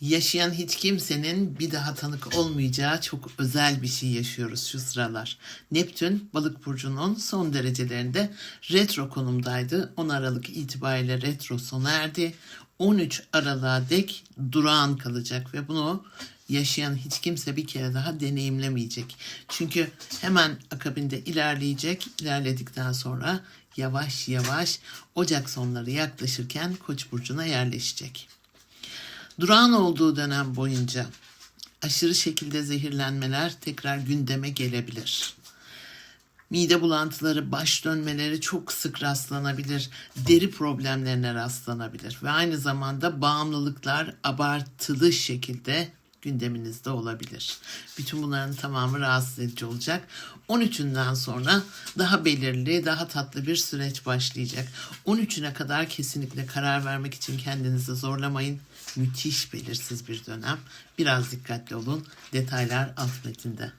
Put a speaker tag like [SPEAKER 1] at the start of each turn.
[SPEAKER 1] Yaşayan hiç kimsenin bir daha tanık olmayacağı çok özel bir şey yaşıyoruz şu sıralar. Neptün balık burcunun son derecelerinde retro konumdaydı. 10 Aralık itibariyle retro sona erdi. 13 Aralık'a dek durağan kalacak ve bunu yaşayan hiç kimse bir kere daha deneyimlemeyecek. Çünkü hemen akabinde ilerleyecek. İlerledikten sonra yavaş yavaş Ocak sonları yaklaşırken Koç burcuna yerleşecek. Durağan olduğu dönem boyunca aşırı şekilde zehirlenmeler tekrar gündeme gelebilir. Mide bulantıları, baş dönmeleri çok sık rastlanabilir. Deri problemlerine rastlanabilir. Ve aynı zamanda bağımlılıklar abartılı şekilde gündeminizde olabilir. Bütün bunların tamamı rahatsız edici olacak. 13'ünden sonra daha belirli, daha tatlı bir süreç başlayacak. 13'üne kadar kesinlikle karar vermek için kendinizi zorlamayın. Müthiş belirsiz bir dönem. Biraz dikkatli olun. Detaylar alt metinde.